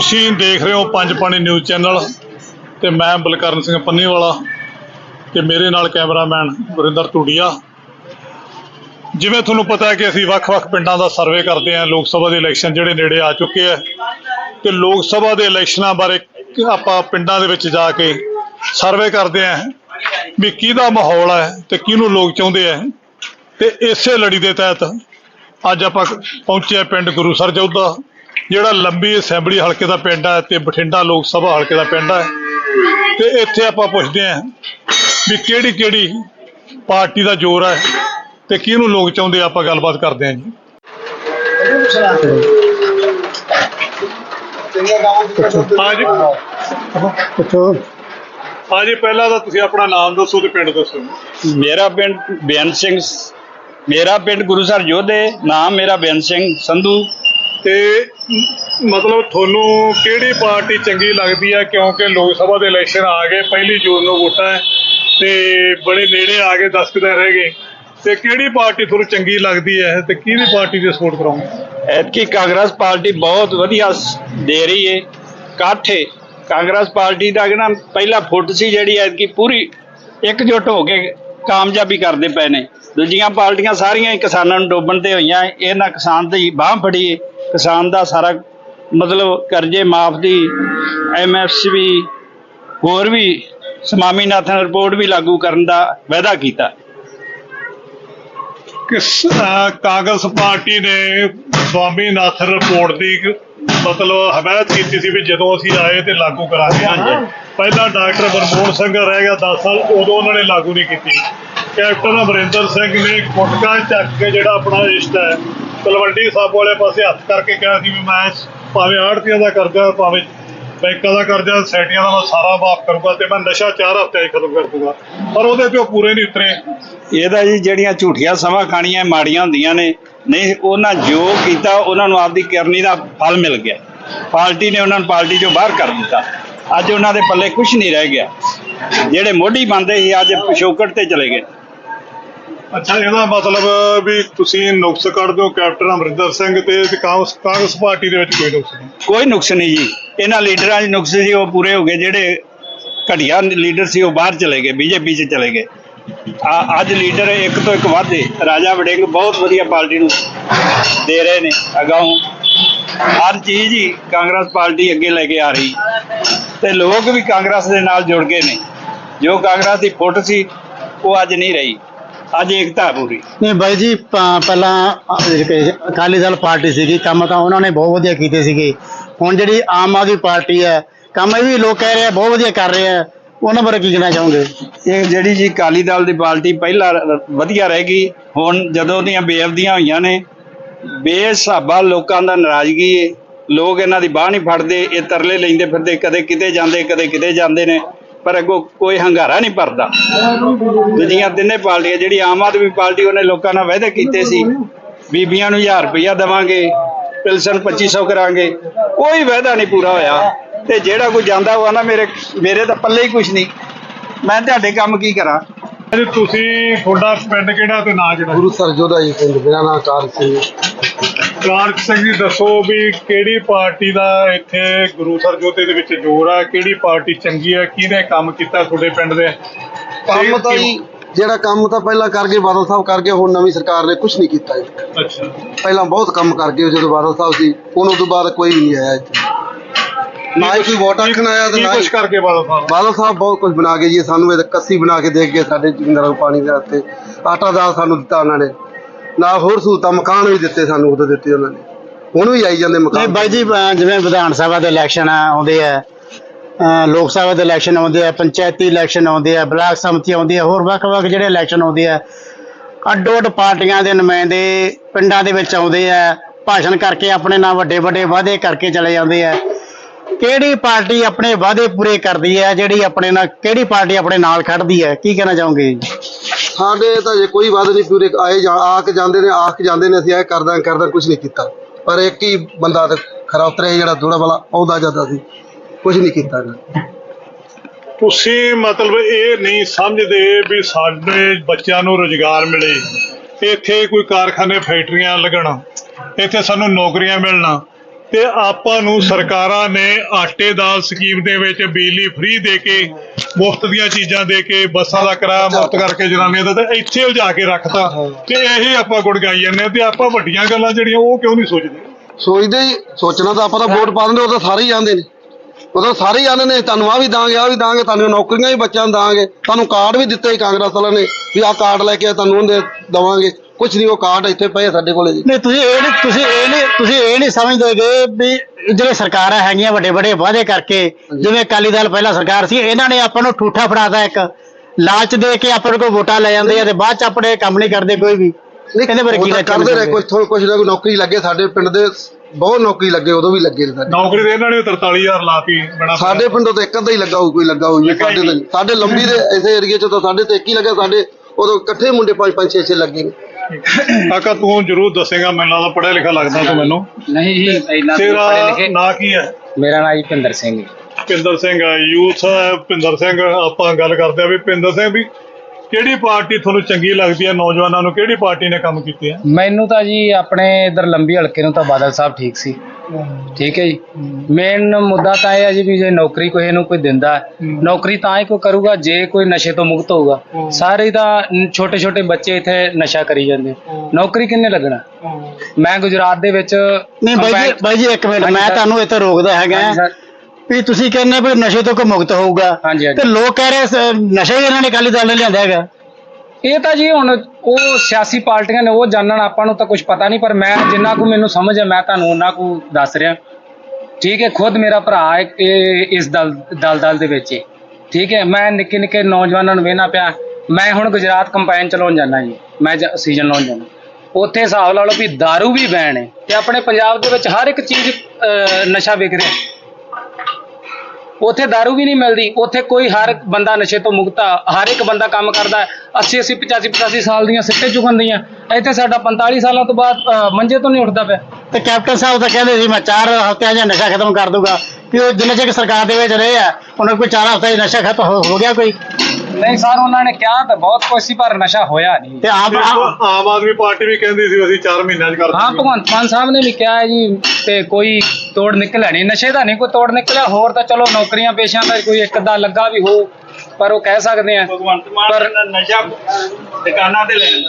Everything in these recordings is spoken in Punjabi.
ਤੁਸੀਂ ਦੇਖ ਰਹੇ ਹੋ ਪੰਜ ਪਾਣੀ ਨਿਊਜ਼ ਚੈਨਲ ਤੇ ਮੈਂ ਬਲਕਰਨ ਸਿੰਘ ਪੰਨੀਵਾਲਾ ਤੇ ਮੇਰੇ ਨਾਲ ਕੈਮਰਾਮੈਨ ਵਰਿੰਦਰ ਧੂੜੀਆ। ਜਿਵੇਂ ਤੁਹਾਨੂੰ ਪਤਾ ਹੈ ਕਿ ਅਸੀਂ ਵੱਖ-ਵੱਖ ਪਿੰਡਾਂ ਦਾ ਸਰਵੇ ਕਰਦੇ ਹਾਂ, ਲੋਕ ਸਭਾ ਦੇ ਇਲੈਕਸ਼ਨ ਜਿਹੜੇ ਨੇੜੇ ਆ ਚੁੱਕੇ ਆ ਤੇ ਲੋਕ ਸਭਾ ਦੇ ਇਲੈਕਸ਼ਨਾਂ ਬਾਰੇ ਆਪਾਂ ਪਿੰਡਾਂ ਦੇ ਵਿੱਚ ਜਾ ਕੇ ਸਰਵੇ ਕਰਦੇ ਹਾਂ ਵੀ ਕਿਹਦਾ ਮਾਹੌਲ ਹੈ ਤੇ ਕਿਹਨੂੰ ਲੋਕ ਚਾਹੁੰਦੇ ਆ ਤੇ ਇਸੇ ਲੜੀ ਦੇ ਤਹਿਤ ਅੱਜ ਆਪਾਂ ਪਹੁੰਚੇ ਪਿੰਡ ਗੁਰੂਸਰ ਜੋਧਾ ਜਿਹੜਾ ਲੰਬੀ ਅਸੈਂਬਲੀ ਹਲਕੇ ਦਾ ਪਿੰਡ ਹੈ ਤੇ ਬਠਿੰਡਾ ਲੋਕ ਸਭਾ ਹਲਕੇ ਦਾ ਪਿੰਡ ਹੈ ਤੇ ਇੱਥੇ ਆਪਾਂ ਪੁੱਛਦੇ ਹਾਂ ਵੀ ਕਿਹੜੀ ਕਿਹੜੀ ਪਾਰਟੀ ਦਾ ਜ਼ੋਰ ਹੈ ਤੇ ਕਿਹਨੂੰ ਲੋਕ ਚਾਹੁੰਦੇ ਆਪਾਂ ਗੱਲਬਾਤ ਕਰਦੇ ਹਾਂ ਜੀ। ਹਾਂਜੀ ਪੁੱਛੋ ਹਾਂਜੀ ਪਹਿਲਾਂ ਤਾਂ ਤੁਸੀਂ ਆਪਣਾ ਨਾਮ ਦੱਸੋ ਤੇ ਪਿੰਡ ਦੱਸੋ। ਮੇਰਾ ਪਿੰਡ ਬੇਅੰਤ ਸਿੰਘ ਮੇਰਾ ਪਿੰਡ ਗੁਰੂ ਗੁਰੂਸਰ ਯੋਧੇ ਨਾਮ ਮੇਰਾ ਬੇਅੰਤ ਸਿੰਘ ਸੰਧੂ। ਤੇ ਮਤਲਬ ਤੁਹਾਨੂੰ ਕਿਹੜੀ ਪਾਰਟੀ ਚੰਗੀ ਲੱਗਦੀ ਹੈ? ਕਿਉਂਕਿ ਲੋਕ ਸਭਾ ਦੇ ਇਲੈਕਸ਼ਨ ਆ ਗਏ, ਪਹਿਲੀ ਜੂਨ ਨੂੰ ਵੋਟਾਂ ਹੈ ਤੇ ਬੜੇ ਨੇੜੇ ਆ ਗਏ 10 ਦਿਨ ਰਹਿ ਗਏ। ਤੇ ਕਿਹੜੀ ਪਾਰਟੀ ਤੁਹਾਨੂੰ ਚੰਗੀ ਲੱਗਦੀ ਹੈ ਤੇ ਕਿਹਦੀ ਪਾਰਟੀ ਦੀ ਸਪੋਰਟ ਕਰੋਗੇ ਐਤਕੀ ਕਾਂਗਰਸ ਪਾਰਟੀ ਬਹੁਤ ਵਧੀਆ ਦੇ ਰਹੀ ਹੈ ਇਕੱਠ ਏ। ਕਾਂਗਰਸ ਪਾਰਟੀ ਦਾ ਨਾ ਪਹਿਲਾ ਫੁੱਟ ਸੀ ਜਿਹੜੀ ਐਤਕੀ ਪੂਰੀ ਇਕਜੁੱਟ ਹੋ ਕੇ ਕਾਮਯਾਬੀ ਕਰਦੇ ਪਏ ਨੇ। ਦੂਜੀਆਂ ਪਾਰਟੀਆਂ ਸਾਰੀਆਂ ਹੀ ਕਿਸਾਨਾਂ ਨੂੰ ਡੋਬਣ ਤੇ ਹੋਈਆਂ। ਇਹਨਾਂ ਕਿਸਾਨ ਦੀ ਬਾਹ ਫੜੀ ਕਿਸਾਨ ਦਾ ਸਾਰਾ ਮਤਲਬ ਕਰਜ਼ੇ ਮਾਫ ਦੀ ਐਮਐਸਪੀ ਹੋਰ ਵੀ ਸਮਾਮੀਨਾਥਨ ਰਿਪੋਰਟ ਵੀ ਲਾਗੂ ਕਰਨ ਦਾ ਵਾਅਦਾ ਕੀਤਾ। ਕਿਸ ਕਾਂਗਰਸ ਪਾਰਟੀ ਨੇ ਸਵਾਮੀਨਾਥਨ ਰਿਪੋਰਟ ਦੀ ਮਤਲਬ ਹਮਾਇਤ ਕੀਤੀ ਸੀ ਵੀ ਜਦੋਂ ਅਸੀਂ ਆਏ ਤੇ ਲਾਗੂ ਕਰਾਂਗੇ ਹਾਂਜੀ। ਪਹਿਲਾਂ ਡਾਕਟਰ ਮਨਮੋਹਨ ਸਿੰਘ ਰਹਿ ਗਿਆ 10 ਸਾਲ ਉਦੋਂ ਉਹਨਾਂ ਨੇ ਲਾਗੂ ਨਹੀਂ ਕੀਤੀ। ਕੈਪਟਨ ਅਮਰਿੰਦਰ ਸਿੰਘ ਨੇ ਗੁਟਕਾ ਚੱਕ ਕੇ ਜਿਹੜਾ ਆਪਣਾ ਰਿਸ਼ਤਾ ਹੈ ਤਲਵੰਡੀ ਸਾਹਿਬ ਵਾਲੇ ਪਾਸੇ ਹੱਥ ਕਰਕੇ ਕਿਹਾ ਸੀ ਵੀ ਮੈਂ ਭਾਵੇਂ ਆੜਤੀਆਂ ਦਾ ਕਰਜ਼ਾ, ਭਾਵੇਂ ਬੈਂਕਾਂ ਦਾ ਕਰਜ਼ਾ, ਸੈਟੀਆਂ ਦਾ ਮੈਂ ਸਾਰਾ ਮਾਫ ਕਰੂੰਗਾ ਤੇ ਮੈਂ ਨਸ਼ਾ ਚਾਰ ਹਫ਼ਤਿਆਂ 'ਚ ਖਤਮ ਕਰ ਦੂੰਗਾ। ਪਰ ਉਹਦੇ ਤੇ ਉਹ ਪੂਰੇ ਨਹੀਂ ਉਤਰੇ। ਇਹਦਾ ਜੀ ਜਿਹੜੀਆਂ ਝੂਠੀਆਂ ਸਮਾਂ ਖਾਣੀਆਂ ਮਾੜੀਆਂ ਹੁੰਦੀਆਂ ਨੇ, ਨਹੀਂ, ਉਹਨਾਂ ਜੋ ਕੀਤਾ, ਉਹਨਾਂ ਨੂੰ ਆਪਦੀ ਕਰਨੀ ਦਾ ਫਲ ਮਿਲ ਗਿਆ। ਪਾਰਟੀ ਨੇ ਉਹਨਾਂ ਨੂੰ ਪਾਰਟੀ ਚੋਂ ਬਾਹਰ ਕਰ ਦਿੱਤਾ। ਅੱਜ ਉਹਨਾਂ ਦੇ ਪੱਲੇ ਕੁਝ ਨਹੀਂ ਰਹਿ ਗਿਆ। ਜਿਹੜੇ ਮੋਢੀ ਬੰਦੇ ਸੀ, ਅੱਜ ਪਿਛੋਕੜ ਤੇ ਚਲੇ ਗਏ। ਅੱਛਾ, ਇਹਦਾ ਮਤਲਬ ਵੀ ਤੁਸੀਂ ਨੁਕਸ ਕੱਢਦੇ ਹੋ ਕੈਪਟਨ ਅਮਰਿੰਦਰ ਸਿੰਘ ਤੇ ਤੇ ਕਾਂਗਰਸ ਕਾਂਗਰਸ ਪਾਰਟੀ ਦੇ ਵਿੱਚ ਕੋਈ ਨੁਕਸ ਨਹੀਂ। ਕੋਈ ਨੁਕਸ ਨਹੀਂ ਜੀ। ਇਹਨਾਂ ਲੀਡਰਾਂ ਦੇ ਨੁਕਸ ਸੀ, ਉਹ ਪੂਰੇ ਹੋ ਗਏ। ਜਿਹੜੇ ਘਟੀਆ ਲੀਡਰ ਸੀ, ਉਹ ਬਾਹਰ ਚਲੇ ਗਏ, ਬੀਜੇਪੀ 'ਚ ਚਲੇ ਗਏ। ਅੱਜ ਲੀਡਰ ਇੱਕ ਤੋਂ ਇੱਕ ਵਾਧੇ ਰਾਜਾ ਵੜਿੰਗ ਬਹੁਤ ਵਧੀਆ ਪਾਰਟੀ ਨੂੰ ਦੇ ਰਹੇ ਨੇ ਅਗਾਊਂ ਹਰ ਚੀਜ਼ ਹੀ ਕਾਂਗਰਸ ਪਾਰਟੀ ਅੱਗੇ ਲੈ ਕੇ ਆ ਰਹੀ। ਤੇ ਲੋਕ ਵੀ ਕਾਂਗਰਸ ਦੇ ਨਾਲ ਜੁੜ ਗਏ ਨੇ। ਜੋ ਕਾਂਗਰਸ ਦੀ ਫੁੱਟ ਸੀ, ਉਹ ਅੱਜ ਨਹੀਂ ਰਹੀ। ਅੱਜ ਏਕਤਾ ਪੂਰੀ ਨਹੀਂ ਬਾਈ ਜੀ ਪ- ਪਹਿਲਾਂ ਅਕਾਲੀ ਦਲ ਪਾਰਟੀ ਸੀਗੀ ਕੰਮ ਤਾਂ ਉਹਨਾਂ ਨੇ ਬਹੁਤ ਵਧੀਆ ਕੀਤੇ ਸੀਗੇ। ਹੁਣ ਜਿਹੜੀ ਆਮ ਆਦਮੀ ਪਾਰਟੀ ਹੈ ਕੰਮ ਇਹ ਵੀ ਲੋਕ ਕਹਿ ਰਹੇ ਆ ਬਹੁਤ ਵਧੀਆ ਕਰ ਰਹੇ ਆ। ਉਹਨਾਂ ਬਾਰੇ ਕੀ ਕਹਿਣਾ ਚਾਹੋਗੇ? ਇਹ ਜਿਹੜੀ ਜੀ ਅਕਾਲੀ ਦਲ ਦੀ ਪਾਰਟੀ ਪਹਿਲਾਂ ਰ- ਵਧੀਆ ਰਹਿ ਗਈ ਹੁਣ ਜਦੋਂ ਦੀਆਂ ਬੇਅਬਦੀਆਂ ਹੋਈਆਂ ਨੇ ਬੇਸਾਬਾ ਲੋਕਾਂ ਦਾ ਨਾਰਾਜ਼ਗੀ ਏ। ਲੋਕ ਇਹਨਾਂ ਦੀ ਬਾਹ ਨਹੀਂ ਫੜਦੇ ਇਹ ਤਰਲੇ ਲੈਂਦੇ ਫਿਰਦੇ ਕਦੇ ਕਿਤੇ ਜਾਂਦੇ ਕਦੇ ਕਿਤੇ ਜਾਂਦੇ ਨੇ। ਪਰ ਅੱਗੋਂ ਕੋਈ ਹੰਗਾਰਾ ਨਹੀਂ ਭਰਦਾ। ਦੂਜੀਆਂ ਤਿੰਨੇ ਪਾਰਟੀਆਂ ਜਿਹੜੀ ਆਮ ਆਦਮੀ ਪਾਰਟੀ ਉਹਨੇ ਲੋਕਾਂ ਨਾਲ ਵਾਅਦੇ ਕੀਤੇ ਸੀ ਬੀਬੀਆਂ ਨੂੰ 1000 ਰੁਪਇਆ ਦੇਵਾਂਗੇ ਪਿਲਸਨ 2500 ਕਰਾਂਗੇ ਕੋਈ ਵਾਅਦਾ ਨਹੀਂ ਪੂਰਾ ਹੋਇਆ। ਤੇ ਜਿਹੜਾ ਕੋਈ ਜਾਂਦਾ ਉਹ ਆਂਦਾ ਮੇਰੇ ਮੇਰੇ ਤਾਂ ਪੱਲੇ ਹੀ ਕੁਝ ਨਹੀਂ। ਮੈਂ ਤੁਹਾਡੇ ਕੰਮ ਕੀ ਕਰਾਂ? ਜੀ ਤੁਸੀਂ ਤੁਹਾਡਾ ਪਿੰਡ ਕਿਹੜਾ ਤੇ ਨਾਂ ਕਿਹੜਾ? ਗੁਰੂ ਸਰ ਜੋਦਾ ਜੀ ਪਿੰਡ ਮੇਰਾ ਨਾਮ ਕਾਰ ਸਿੰਘ ਕਾਰਕ ਸਿੰਘ ਜੀ ਦੱਸੋ ਵੀ ਕਿਹੜੀ ਪਾਰਟੀ ਦਾ ਇੱਥੇ ਗੁਰੂ ਸਰਜੋਤੇ ਦੇ ਵਿੱਚ ਜ਼ੋਰ ਹੈ ਕਿਹੜੀ ਪਾਰਟੀ ਚੰਗੀ ਹੈ ਕਿਹਨੇ ਕੰਮ ਕੀਤਾ ਤੁਹਾਡੇ ਪਿੰਡ ਦੇ? ਕੰਮ ਤਾਂ ਜੀ ਜਿਹੜਾ ਕੰਮ ਤਾਂ ਪਹਿਲਾਂ ਕਰ ਗਏ ਬਾਦਲ ਸਾਹਿਬ ਕਰ ਗਏ ਹੁਣ ਨਵੀਂ ਸਰਕਾਰ ਨੇ ਕੁਝ ਨਹੀਂ ਕੀਤਾ ਅੱਛਾ। ਪਹਿਲਾਂ ਬਹੁਤ ਕੰਮ ਕਰ ਗਏ ਜਦੋਂ ਬਾਦਲ ਸਾਹਿਬ ਸੀ ਹੁਣ ਤੋਂ ਬਾਅਦ ਕੋਈ ਵੀ ਨਹੀਂ ਆਇਆ ਇੱਥੇ। ਨਾ ਹੀ ਕੋਈ ਵੋਟ ਆਖਣ ਆਇਆ ਤੇ ਕੀ ਨਾ ਕੁਛ ਹੀ ਕਰਕੇ ਬਾਦਲ ਸਾਹਿਬ? ਬਾਦਲ ਸਾਹਿਬ ਬਹੁਤ ਕੁਝ ਬਣਾ ਕੇ ਜੀ ਸਾਨੂੰ ਇਹ ਕੱਸੀ ਬਣਾ ਕੇ ਦੇ ਗਏ ਸਾਡੇ ਜ਼ਿਮੀਂਦਾਰਾਂ ਨੂੰ ਪਾਣੀ ਦੇ ਹੱਥੇ ਆਟਾ ਦਾਲ ਸਾਨੂੰ ਦਿੱਤਾ ਉਹਨਾਂ ਨੇ। ਨਾਲ ਹੋਰ ਸਹੂਲਤਾਂ ਮਕਾਨ ਵੀ ਦਿੱਤੇ ਸਾਨੂੰ ਉਦੋਂ ਦਿੱਤੇ ਉਹਨਾਂ ਨੇ। ਹੁਣ ਵੀ ਆਈ ਜਾਂਦੇ ਨਹੀਂ ਮਕਾਨ ਬਾਈ ਜੀ ਅ, ਜਿਵੇਂ ਵਿਧਾਨ ਸਭਾ ਦੇ ਇਲੈਕਸ਼ਨ ਆਉਂਦੇ ਆ ਅ, ਲੋਕ ਸਭਾ ਦੇ ਇਲੈਕਸ਼ਨ ਆਉਂਦੇ ਆ ਪੰਚਾਇਤੀ ਇਲੈਕਸ਼ਨ ਆਉਂਦੇ ਆ ਬਲਾਕ ਸਮਿਤੀ ਆਉਂਦੀ ਆ ਹੋਰ ਵੱਖ-ਵੱਖ ਜਿਹੜੇ ਇਲੈਕਸ਼ਨ ਆਉਂਦੇ ਆ ਅੱਡੋ-ਅੱਡ ਪਾਰਟੀਆਂ ਦੇ ਨੁਮਾਇੰਦੇ ਪਿੰਡਾਂ ਦੇ ਵਿੱਚ ਆਉਂਦੇ ਆ ਭਾਸ਼ਣ ਕਰਕੇ ਆਪਣੇ ਨਾਲ ਵੱਡੇ-ਵੱਡੇ ਵਾਅਦੇ ਕਰਕੇ ਚਲੇ ਜਾਂਦੇ ਆ। ਕਿਹੜੀ ਪਾਰਟੀ ਆਪਣੇ ਵਾਅਦੇ ਪੂਰੇ ਕਰਦੀ ਹੈ ਜਿਹੜੀ ਆਪਣੇ ਨਾਲ ਕਿਹੜੀ ਪਾਰਟੀ ਆਪਣੇ ਨਾਲ ਖੜਦੀ ਹੈ? ਕੀ ਕਹਿਣਾ ਚਾਹੋਗੇ ਜੀ? ਸਾਡੇ ਤਾਂ ਜੇ ਕੋਈ ਵਾਅਦੇ ਨਹੀਂ ਪੂਰੇ ਆਏ ਜਾ ਆ ਕੇ ਜਾਂਦੇ ਨੇ ਆ ਕੇ ਜਾਂਦੇ ਨੇ ਅਸੀਂ ਇਹ ਕਰਦਾ ਕਰਦਾ ਕੁਝ ਨਹੀਂ ਕੀਤਾ। ਪਰ ਇੱਕ ਹੀ ਬੰਦਾ ਤੇ ਖਰਾ ਉਤਰਿਆ ਜਿਹੜਾ ਥੋੜਾ ਬਲਾ ਆਉਂਦਾ ਜਾਂਦਾ ਸੀ। ਕੁਝ ਨਹੀਂ ਕੀਤਾ ਇਹਨਾਂ ਤੁਸੀਂ ਮਤਲਬ ਇਹ ਨਹੀਂ ਸਮਝਦੇ ਵੀ ਸਾਡੇ ਬੱਚਿਆਂ ਨੂੰ ਰੋਜ਼ਗਾਰ ਮਿਲੇ। ਇੱਥੇ ਕੋਈ ਕਾਰਖਾਨੇ ਫੈਕਟਰੀਆਂ ਲੱਗਣ। ਇੱਥੇ ਸਾਨੂੰ ਨੌਕਰੀਆਂ ਮਿਲਣ। ਤੇ ਆਪਾਂ ਨੂੰ ਸਰਕਾਰਾਂ ਨੇ ਆਟੇ ਦਾਲ ਸਕੀਮ ਦੇ ਵਿੱਚ ਬਿਜਲੀ ਫ੍ਰੀ ਦੇ ਕੇ ਮੁਫਤ ਦੀਆਂ ਚੀਜ਼ਾਂ ਦੇ ਕੇ ਬੱਸਾਂ ਦਾ ਕਿਰਾਇਆ ਮੁਫਤ ਕਰਕੇ ਜਨਾਨੀਆਂ ਦਾ ਤੇ ਇੱਥੇ ਉਲਝਾ ਕੇ ਰੱਖਤਾ। ਤੇ ਇਹੀ ਆਪਾਂ ਗੁੜ ਗਾਈ ਜਾਂਦੇ ਤੇ ਆਪਾਂ ਵੱਡੀਆਂ ਗੱਲਾਂ ਜਿਹੜੀਆਂ ਉਹ ਕਿਉਂ ਨਹੀਂ ਸੋਚਦੇ? ਸੋਚਦੇ ਹੀ ਸੋਚਣਾ ਤਾਂ ਆਪਾਂ ਤਾਂ ਵੋਟ ਪਾ ਦਿੰਦੇ ਉਹ ਤਾਂ ਸਾਰੇ ਹੀ ਆਂਦੇ ਨੇ। ਉਹ ਤਾਂ ਸਾਰੇ ਹੀ ਆਂਦੇ ਨੇ ਤੁਹਾਨੂੰ ਆ ਵੀ ਦਾਂਗੇ ਆ ਵੀ ਦਾਂਗੇ ਤੁਹਾਨੂੰ ਨੌਕਰੀਆਂ ਵੀ ਬੱਚਿਆਂ ਨੂੰ ਦਾਂਗੇ। ਤੁਹਾਨੂੰ ਕਾਰਡ ਵੀ ਦਿੱਤੇ ਕਾਂਗਰਸ ਵਾਲਿਆਂ ਨੇ ਵੀ ਆਹ ਕਾਰਡ ਲੈ ਕੇ ਤੁਹਾਨੂੰ ਉਹਦੇ ਦਵਾਂਗੇ। ਕੁਝ ਨਹੀਂ ਉਹ ਕਾਰਡ ਇੱਥੇ ਪਏ ਆ ਸਾਡੇ ਕੋਲੇ ਜੀ। ਨਹੀਂ ਤੁਸੀਂ ਇਹ ਨਹੀਂ ਤੁਸੀਂ ਇਹ ਨਹੀਂ ਤੁਸੀਂ ਇਹ ਨਹੀਂ ਸਮਝਦੇਗੇ ਵੀ ਜਿਹੜੇ ਸਰਕਾਰਾਂ ਹੈਗੀਆਂ ਵੱਡੇ ਵੱਡੇ ਵਾਅਦੇ ਕਰਕੇ ਜਿਵੇਂ ਅਕਾਲੀ ਦਲ ਪਹਿਲਾਂ ਸਰਕਾਰ ਸੀ ਇਹਨਾਂ ਨੇ ਆਪਾਂ ਨੂੰ ਠੂਠਾ ਫੜਾਤਾ ਇੱਕ। ਲਾਲਚ ਦੇ ਕੇ ਆਪਣੇ ਕੋਲ ਵੋਟਾਂ ਲੈ ਜਾਂਦੇ ਆ ਤੇ ਬਾਅਦ ਚ ਆਪਣੇ ਕੰਮ ਨਹੀਂ ਕਰਦੇ ਕੋਈ ਵੀ। ਬਾਰੇ ਉਹ ਕੀ ਕਰਦੇ ਰਹੇ? ਕੁਝ ਥੋੜਾ ਕੁਝ ਨਾ ਕੋਈ ਨੌਕਰੀ ਲੱਗੇ ਸਾਡੇ ਪਿੰਡ ਦੇ ਬਹੁਤ ਨੌਕਰੀ ਲੱਗੇ ਉਦੋਂ ਵੀ ਲੱਗੇ ਨੇ ਸਾਡੇ। ਨੌਕਰੀ ਦੇ ਇਹਨਾਂ ਨੇ 43000 ਲਾਤੀ ਬਣਾ ਸਾਡੇ ਪਿੰਡੋਂ ਤਾਂ ਇੱਕ ਅੱਧਾ ਹੀ ਲੱਗਾ ਹੋਊ ਕੋਈ ਲੱਗਾ ਹੋਊ ਸਾਡੇ ਤਾਂ ਸਾਡੇ ਲੰਬੀ ਦੇ ਇਸੇ ਏਰੀਏ 'ਚ ਤਾਂ ਸਾਡੇ ਤੇ ਇੱਕ ਹੀ ਲੱਗਾ ਸਾਡੇ ਉਦੋਂ ਇਕੱਠੇ ਮੁੰਡੇ ਪੰਜ ਪੰਜ ਛੇ ਛੇ ਲੱਗੇ ਨੇ। ਕਾਕਾ ਤੂੰ ਜ਼ਰੂਰ ਦੱਸੇਗਾ ਮੈਨੂੰ ਲੱਗਦਾ ਪੜ੍ਹਿਆ ਲਿਖਿਆ ਲੱਗਦਾ ਤੂੰ ਮੈਨੂੰ। ਨਹੀਂ ਜੀ ਇੰਨਾ ਤੇਰਾ ਲਿਖੇ ਨਾਂ ਕੀ ਹੈ? ਮੇਰਾ ਨਾਮ ਜੀ ਭਿੰਦਰ ਸਿੰਘ ਜੀ। ਪਿੰਦਰ ਸਿੰਘ ਯੂਥ ਪਿੰਦਰ ਸਿੰਘ ਆਪਾਂ ਗੱਲ ਕਰਦੇ ਆ ਵੀ ਪਿੰਦਰ ਸਿੰਘ ਵੀ ਕਿਹੜੀ ਪਾਰਟੀ ਤੁਹਾਨੂੰ ਚੰਗੀ ਲੱਗਦੀ ਹੈ? ਨੌਜਵਾਨਾਂ ਨੂੰ ਕਿਹੜੀ ਪਾਰਟੀ ਨੇ ਕੰਮ ਕੀਤੇ ਆ? ਮੈਨੂੰ ਤਾਂ ਜੀ ਆਪਣੇ ਇਧਰ ਲੰਬੀ ਹਲਕੇ ਨੂੰ ਤਾਂ ਬਾਦਲ ਸਾਹਿਬ ਠੀਕ ਸੀ। ਠੀਕ ਹੈ ਜੀ। ਮੇਨ ਮੁੱਦਾ ਤਾਂ ਇਹ ਹੈ ਜੀ ਵੀ ਜੇ ਨੌਕਰੀ ਕੋਈ ਨੂੰ ਕੋਈ ਦਿੰਦਾ ਹੈ, ਨੌਕਰੀ ਤਾਂ ਹੀ ਕੋਈ ਕਰੂਗਾ ਜੇ ਕੋਈ ਨਸ਼ੇ ਤੋਂ ਮੁਕਤ ਹੋਊਗਾ। ਸਾਰੇ ਤਾਂ ਛੋਟੇ ਛੋਟੇ ਬੱਚੇ ਇੱਥੇ ਨਸ਼ਾ ਕਰੀ ਜਾਂਦੇ। ਨੌਕਰੀ ਕਿੰਨੇ ਲੱਗਣਾ? ਮੈਂ ਗੁਜਰਾਤ ਦੇ ਵਿੱਚ ਨਹੀਂ ਬਾਈ ਜੀ ਬਾਈ ਜੀ ਇੱਕ ਮਿੰਟ ਹਾਂਜੀ ਮੈਂ ਸਰ। ਤੁਹਾਨੂੰ ਇੱਥੇ ਰੋਕਦਾ ਹੈਗਾ। ਹਾਂਜੀ ਸਰ। ਵੀ ਤੁਸੀਂ ਕਹਿੰਦੇ ਵੀ ਨਸ਼ੇ ਤੋਂ ਕੋ ਮੁਕਤ ਹੋਊਗਾ। ਹਾਂਜੀ, ਹਾਂਜੀ। ਤੇ ਲੋਕ ਕਹਿ ਰਹੇ ਸ- ਨਸ਼ਾ ਹੀ ਇਹਨਾਂ ਨੇ ਅਕਾਲੀ ਦਲ ਨੇ ਲਿਆਂਦਾ ਹੈਗਾ। ਇਹ ਤਾਂ ਜੀ ਹੁਣ ਉਹ ਸਿਆਸੀ ਪਾਰਟੀਆਂ ਨੇ ਉਹ ਜਾਣਨ ਆਪਾਂ ਨੂੰ ਤਾਂ ਕੁਝ ਪਤਾ ਨਹੀਂ ਪਰ ਮੈਂ ਜਿੰਨਾ ਕੁ ਮੈਨੂੰ ਸਮਝ ਹੈ ਮੈਂ ਤੁਹਾਨੂੰ ਉਹਨਾਂ ਕੁ ਦੱਸ ਰਿਹਾ। ਠੀਕ ਹੈ ਖੁਦ ਮੇਰਾ ਭਰਾ ਇਹ ਇਸ ਦਲ ਦਲ ਦਲ ਦੇ ਵਿੱਚ ਹੈ। ਠੀਕ ਹੈ ਮੈਂ ਨਿੱਕੇ ਨਿੱਕੇ ਨੌਜਵਾਨਾਂ ਨੂੰ ਵੇਖਣਾ ਪਿਆ। ਮੈਂ ਹੁਣ ਗੁਜਰਾਤ ਕੰਪਾਈਨ ਚਲਾਉਣ ਜਾਣਾ ਜੀ। ਮੈਂ ਸੀਜ਼ਨ ਲਾਉਣ ਜਾਣਾ ਉੱਥੇ ਹਿਸਾਬ ਲਾ ਲਓ ਵੀ दारू ਵੀ ਬੈਨ ਹੈ ਤੇ ਆਪਣੇ ਪੰਜਾਬ ਦੇ ਵਿੱਚ ਹਰ ਇੱਕ ਚੀਜ਼ ਅਹ, ਨਸ਼ਾ ਵਿਕ ਰਿਹਾ। ਉੱਥੇ दारू ਵੀ ਨਹੀਂ ਮਿਲਦੀ ਉੱਥੇ ਕੋਈ ਹਰ ਬੰਦਾ ਨਸ਼ੇ ਤੋਂ ਮੁਕਤ ਆ ਹਰ ਇੱਕ ਬੰਦਾ ਕੰਮ ਕਰਦਾ 80 80 85 85 ਸਾਲ ਦੀਆਂ ਸਿੱਟੇ ਚੁਗਣ ਦੀਆਂ ਇੱਥੇ ਸਾਡਾ 45 ਸਾਲਾਂ ਤੋਂ ਬਾਅਦ ਅਹ, ਮੰਜੇ ਤੋਂ ਨਹੀਂ ਉੱਠਦਾ ਪਿਆ। ਤੇ ਕੈਪਟਨ ਸਾਹਿਬ ਤਾਂ ਕਹਿੰਦੇ ਸੀ ਮੈਂ ਚਾਰ ਹਫ਼ਤਿਆਂ 'ਚ ਨਸ਼ਾ ਖਤਮ ਕਰ ਦੂੰਗਾ। ਕਿ ਉਹ ਜਿੰਨੇ ਚਿਰ ਸਰਕਾਰ ਦੇ ਵਿੱਚ ਰਹੇ ਆ ਉਹਨਾਂ ਕੋਈ ਚਾਰ ਹਫ਼ਤੇ 'ਚ ਨਸ਼ਾ ਖਤਮ ਹੋ ਹੋ ਗਿਆ ਕੋਈ? ਨਹੀਂ ਸਰ ਉਹਨਾਂ ਨੇ ਕਿਹਾ ਤਾਂ ਬਹੁਤ ਕੁਛ ਸੀ ਪਰ ਨਸ਼ਾ ਹੋਇਆ ਨਹੀਂ। ਤੇ ਆਪ ਆਪ- ਆਮ ਆਦਮੀ ਪਾਰਟੀ ਵੀ ਕਹਿੰਦੀ ਸੀ ਅਸੀਂ 4 ਮਹੀਨਿਆਂ 'ਚ ਕਰ ਹਾਂ ਦਾਂਗੇ। ਭਗਵੰਤ ਮਾਨ ਸਾਹਿਬ ਨੇ ਵੀ ਕਿਹਾ ਹੈ ਜੀ ਤੇ ਕੋਈ ਤੋੜ ਨਿਕਲਿਆ ਨਹੀਂ। ਨਸ਼ੇ ਦਾ ਨਹੀਂ ਕੋਈ ਤੋੜ ਨਿਕਲਿਆ ਹੋਰ ਤਾਂ ਚਲੋ ਨੌਕਰੀਆਂ ਪੇਸ਼ਾਂ ਦਾ ਕੋਈ ਇੱਕ ਅੱਧਾ ਲੱਗਾ ਵੀ ਹੋ ਪਰ ਉਹ ਕਹਿ ਸਕਦੇ ਆ। ਭਗਵੰਤ ਮਾਨ ਪਰ- ਨਸ਼ਾ ਦੁਕਾਨਾਂ ਤੇ ਲੈਣ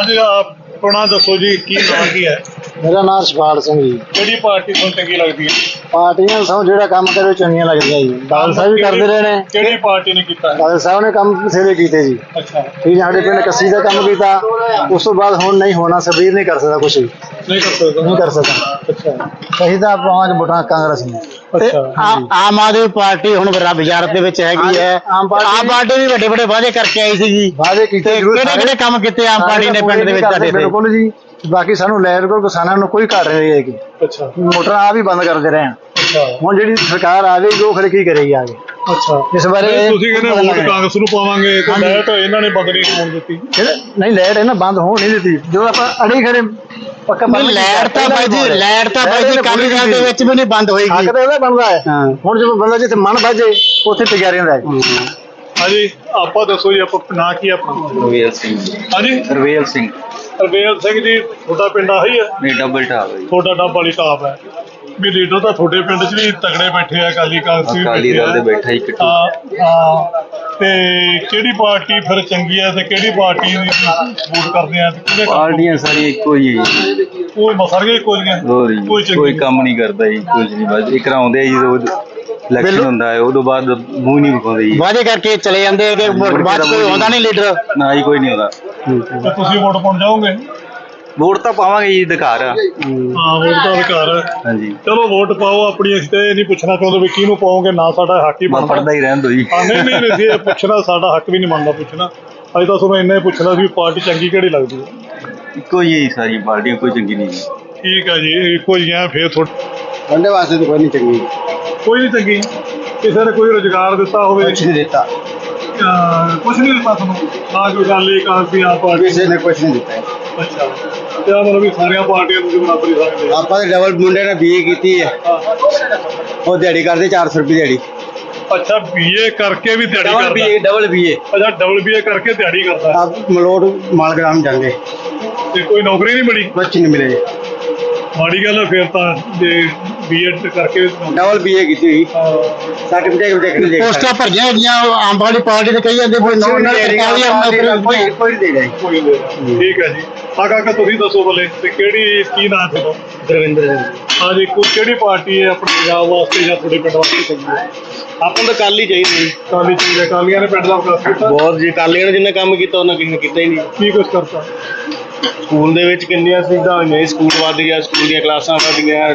ਅੱਜ ਆਪਣਾ ਦੱਸੋ ਜੀ ਕੀ ਨਾਂ ਕੀ ਹੈ? ਮੇਰਾ ਨਾਮ ਸ਼ਪਾਲ ਸਿੰਘ ਜੀ। ਕਿਹੜੀ ਪਾਰਟੀ ਤੁਹਾਨੂੰ ਚੰਗੀ ਲੱਗਦੀ ਹੈ? ਪਾਰਟੀਆਂ ਸਭ ਜਿਹੜਾ ਕੰਮ ਕਰੇ ਚੰਗੀਆਂ ਲੱਗਦੀਆਂ ਜੀ। ਬਾਦਲ ਸਾਹਿਬ ਵੀ ਕਰਦੇ ਰਹੇ ਨੇ। ਕਿਹੜੀ ਪਾਰਟੀ ਨੇ ਕੀਤਾ? ਹੈ? ਬਾਦਲ ਸਾਹਿਬ ਨੇ ਕੰਮ ਬਥੇਰੇ ਕੀਤੇ ਜੀ। ਅੱਛਾ। ਠੀਕ ਹੈ ਸਾਡੇ ਪਿੰਡ ਕੱਸੀ ਦਾ ਕੰਮ ਕੀਤਾ। ਉਸ ਤੋਂ ਬਾਅਦ ਹੁਣ ਨਹੀਂ ਹੋਣਾ ਸਬੀਰ ਨਹੀਂ ਕਰ ਸਕਦਾ ਕੁਝ ਵੀ। ਨਹੀਂ ਕਰ ਸਕਦਾ। ਨਹੀਂ ਕਰ ਸਕਦਾ। ਅੱਛਾ। ਅਸੀਂ ਤਾਂ ਪਹੁੰਚ ਵੋਟਾਂ ਕਾਂਗਰਸ ਨੂੰ। ਤੇ ਆਮ ਆਦਮੀ ਪਾਰਟੀ ਹੁਣ ਰੱਬ ਵਜ਼ਾਰਤ ਦੇ ਵਿੱਚ ਹੈਗੀ ਹੈ। ਆਮ ਪਾਰਟੀ ਵੀ ਵੱਡੇ ਵੱਡੇ ਵਾਅਦੇ ਕਰਕੇ ਆਈ ਸੀ ਜੀ। ਵਾਅਦੇ ਕੀਤੇ ਕਿਹੜੇ ਕਿਹੜੇ ਕੰਮ ਕੀਤੇ ਆਮ ਪਾਰਟੀ ਨੇ ਪਿੰਡ ਦੇ ਵਿੱਚ ਸਾਡੇ ਤੇ? ਬਿਲਕੁਲ ਜੀ। ਬਾਕੀ ਸਾਨੂੰ ਲੈਟ ਕੋਲ ਕਿਸਾਨਾਂ ਨੂੰ ਕੋਈ ਘਾਟ ਨਹੀਂ ਹੈਗੀ। ਅੱਛਾ। ਮੋਟਰਾਂ ਆ ਵੀ ਬੰਦ ਕਰਦੇ ਰਹੇ ਆ ਅੱਛਾ। ਹੁਣ ਜਿਹੜੀ ਸਰਕਾਰ ਆਵੇਗੀ ਉਹ ਫਿਰ ਕੀ ਕਰੇਗੀ ਆਗੇ ਅੱਛਾ। ਇਸ ਬਾਰੇ ਨਹੀਂ, ਤੁਸੀਂ ਕਹਿੰਦੇ ਵੋਟ ਕਾਂਗਰਸ ਨੂੰ ਪਾਵਾਂਗੇ ਤੇ ਲੈਟ ਇਹਨਾਂ ਨੇ ਬੰਦ ਨਹੀਂ ਹੋਣ ਦਿੱਤੀ। ਨਹੀਂ ਲੈਟ ਇਹਨਾਂ ਬੰਦ ਹੋਣ ਨਹੀਂ ਦਿੱਤੀ। ਜੋ ਆਪਾਂ ਅੜੀ ਖੜੇ ਪੱਕਾ ਨਹੀਂ ਲੈਟ ਤਾਂ ਬਾਈ ਜੀ ਲੈਟ ਤਾਂ ਬਾਈ ਜੀ ਕਾਲੀ ਦਲ ਦੇ ਵਿੱਚ ਵੀ ਨਹੀਂ ਬੰਦ ਹੋਏਗੀ ਹੱਕ ਤਾਂ ਇਹਦਾ ਬਣਦਾ ਹੈ। ਹਾਂ ਹੁਣ ਜਦੋਂ ਬੰਦਾ ਜਿੱਥੇ ਮਨ ਭਜੇ ਉੱਥੇ ਤਿਆਰੀ ਹੁੰਦਾ ਹੈ ਹਾਂਜੀ ਆਪਾਂ ਦੱਸੋ ਜੀ ਆਪਾਂ ਨਾਂ ਕੀ ਹੈ ਆਪਣਾ ਰਵੇਲ ਸਿੰਘ ਹਾਂਜੀ। ਰਵੇਲ ਸਿੰਘ। ਰਵੇਲ ਸਿੰਘ ਜੀ ਤੁਹਾਡਾ ਪਿੰਡ ਆਹੀ ਹੈ? ਨਹੀਂ ਡਬਲ ਟਾਪ ਹੈ ਜੀ। ਤੁਹਾਡਾ ਡੱਬ ਵਾਲੀ ਟਾਪ ਹੈ। ਵੀ ਲੀਡਰ ਤਾਂ ਤੁਹਾਡੇ ਪਿੰਡ 'ਚ ਵੀ ਤਗੜੇ ਬੈਠੇ ਆ ਅਕਾਲੀ ਕਾਂਗਰਸ ਵੀ ਅਕਾਲੀ ਬੈਠੇ ਦਲ ਦੇ ਆ। ਬੈਠਾ ਹੀ ਕਿੱਟੂ ਹਾਂ ਹਾਂ। ਤੇ ਕਿਹੜੀ ਪਾਰਟੀ ਫਿਰ ਚੰਗੀ ਹੈ ਤੇ ਕਿਹੜੀ ਪਾਰਟੀ ਦੀ ਵੋਟ ਕਰਦੇ ਆ? ਤੇ ਕਿਹਦੇ ਕੰਮ ਪਾਰਟੀਆਂ ਸਾਰੀਆਂ ਇੱਕੋ ਹੀ ਹੈ ਜੀ। ਕੋਈ ਮਸਰਗੇ ਕੋਈ ਨਹੀਂ ਹੋਰ ਜੀ ਕੋਈ ਚੰਗੀ ਕੰਮ ਨਹੀਂ ਕਰਦਾ ਜੀ ਕੁਝ ਨਹੀਂ ਬਸ ਇੱਕ ਆਉਂਦੇ ਜੀ ਜਦੋਂ ਇਲੈਕਸ਼ਨ ਹੁੰਦਾ ਹੈ ਉਦੋਂ ਬਾਅਦ ਮੂੰਹ ਨਹੀਂ ਵਿਖਾਉਂਦੇ ਜੀ। ਵਾਅਦੇ ਕਰਕੇ ਚਲੇ ਜਾਂਦੇ ਕਿ ਬਾਅਦ 'ਚ ਕੋਈ ਆਉਂਦਾ ਨਹੀਂ। ਲੀਡਰ। ਨਾ ਹੀ ਕੋਈ ਨਹੀਂ ਆਉਂਦਾ। ਤੇ ਤੁਸੀਂ ਵੋਟ ਪਾਉਣ ਜਾਓਗੇ? ਵੋਟ ਤਾਂ ਪਾਵਾਂਗੇ ਜੀ ਅਧਿਕਾਰ ਆ। ਹਾਂ ਵੋਟ ਦਾ ਅਧਿਕਾਰ ਹੈ ਹਾਂਜੀ। ਚਲੋ ਵੋਟ ਪਾਓ ਆਪਣੀ ਅਸੀਂ ਤਾਂ ਇਹ ਨਹੀਂ ਪੁੱਛਣਾ ਚਾਹੁੰਦੇ ਵੀ ਕਿਹਨੂੰ ਪਾਓਗੇ ਨਾ ਸਾਡਾ ਹੱਕ ਹੀ ਬਣਦਾ। ਪੜਦਾ ਹੀ ਰਹਿਣ ਦੋ ਜੀ। ਹਾਂ ਨਹੀਂ ਨਹੀਂ ਨਹੀਂ, ਅਸੀਂ ਇਹ ਪੁੱਛਣਾ ਸਾਡਾ ਹੱਕ ਵੀ ਨਹੀਂ ਬਣਦਾ ਪੁੱਛਣਾ। ਅਸੀਂ ਤਾਂ ਤੁਹਾਨੂੰ ਇੰਨਾ ਹੀ ਪੁੱਛਣਾ ਸੀ ਵੀ ਪਾਰਟੀ ਚੰਗੀ ਕਿਹੜੀ ਲੱਗਦੀ ਹੈ। ਇੱਕੋ ਹੀ ਹੈ ਜੀ ਸਾਰੀ ਪਾਰਟੀਆਂ ਕੋਈ ਚੰਗੀ ਨਹੀਂ ਜੀ। ਠੀਕ ਹੈ ਜੀ ਇੱਕੋ ਜਿਹਾ ਫੇਰ ਥੋੜਾ ਬੰਦੇ ਵਾਸਤੇ ਤਾਂ ਕੋਈ ਨਹੀਂ ਚੰਗੀ। ਕੋਈ ਨਹੀਂ ਚੰਗੀ। ਕਿਸੇ ਨੇ ਕੋਈ ਰੋਜ਼ਗਾਰ ਦਿੱਤਾ ਹੋਵੇ। ਨਹੀਂ ਦਿੱਤਾ। ਅਹ ਕੁਛ ਨਹੀਂ ਦਿੱਤਾ ਤੁਹਾਨੂੰ? ਨਾ ਕੋਈ ਗੱਲ ਇਹ ਕਾਂਸੀ ਆ ਪਾਰਟੀ। ਕਿਸੇ ਨੇ ਕੁਝ ਨਹੀਂ ਦਿੱਤਾ। ਅੱਛਾ। ਤੇ ਆ ਮਤਲਬ ਵੀ ਸਾਰੀਆਂ ਪਾਰਟੀਆਂ ਤੁਸੀਂ ਬਰਾਬਰ ਹੀ ਸਕਦੇ ਆ ਆਪਾਂ ਤੇ ਡਬਲ ਮੁੰਡੇ ਨੇ ਬੀਏ ਕੀਤੀ ਹੈ। ਉਹ ਦਿਹਾੜੀ ਕਰਦੇ 400 ਰੁਪਏ ਦਿਹਾੜੀ। ਅੱਛਾ ਬੀਏ ਕਰਕੇ ਵੀ ਦਿਹਾੜੀ ਡਬਲ ਕਰਦਾ। ਬੀਏ ਡਬਲ ਬੀਏ ਅੱਛਾ ਡਬਲ ਬੀਏ ਕਰਕੇ ਦਿਹਾੜੀ ਕਰਦਾ। ਆਪ ਮਲੋਟ ਮਾਲਗ੍ਰਾਮ ਜਾਂਦੇ। ਤੇ ਕੋਈ ਨੌਕਰੀ ਨਹੀਂ ਮਿਲੀ? ਕੁਛ ਨਹੀਂ ਮਿਲੇ। ਮਾੜੀ ਗੱਲ ਹੈ ਫਿਰ ਤਾਂ ਜੇ ਬੀਐਡ ਕਰਕੇ ਡਬਲ ਬੀਏ ਕੀਤੀ ਹੋਈ। ਸਰਟੀਫਿਕੇਟ ਵੀ ਦੇਖ ਲਈ ਪੋਸਟਾਂ ਭਰੀਆਂ ਹੈਗੀਆਂ ਉਹ ਆਮ ਵਾਲੀ ਪਾਰਟੀ ਦੇ ਕਹੀ ਜਾਂਦੇ ਵੀ ਨੌ ਨਾਲ ਸਰਕਾਰੀ ਨੌਕਰੀ ਕੋਈ ਦੇ ਰਹੀ ਕੋਈ ਨਹੀਂ ਠੀਕ ਹੈ ਜੀ। ਆ ਕਾਕਾ ਤੁਸੀਂ ਦੱਸੋ ਬਲੇ ਤੇ ਕਿਹੜੀ ਕੀ ਨਾਂ ਤੁਹਾਡਾ? ਦਰਵਿੰਦਰ ਸਿੰਘ ਹਾਂਜੀ ਕੋਈ ਕਿਹੜੀ ਪਾਰਟੀ ਹੈ ਆਪਣੇ ਪੰਜਾਬ ਵਾਸਤੇ ਜਾਂ ਤੁਹਾਡੇ ਪਿੰਡ ਵਾਸਤੇ ਚੰਗੀ ਹੈ? ਆਪਾਂ ਨੂੰ ਤਾਂ ਕੱਲ ਹੀ ਚਾਹੀਦੀ ਜੀ। ਕਾਲੀ ਚੀਜ਼ ਹੈ। ਕਾਲੀਆਂ ਨੇ ਪਿੰਡ ਦਾ ਵਿਕਾਸ ਕੀਤਾ। ਬਹੁਤ ਜੀ ਕਾਲੀਆਂ ਨੇ ਜਿੰਨਾ ਕੰਮ ਕੀਤਾ ਉਹਨਾਂ ਕਿਸੇ ਨੇ ਕੀਤਾ ਹੀ ਨਹੀਂ। ਕੀ ਕੁਝ ਕਰਤਾ? ਸਕੂਲ ਦੇ ਵਿੱਚ ਕਿੰਨੀਆਂ ਸੁਵਿਧਾ ਹੋਈਆਂ ਸਕੂਲ ਵੱਧ ਗਿਆ, ਸਕੂਲ ਦੀਆਂ ਕਲਾਸਾਂ ਵੱਧ ਗਈਆਂ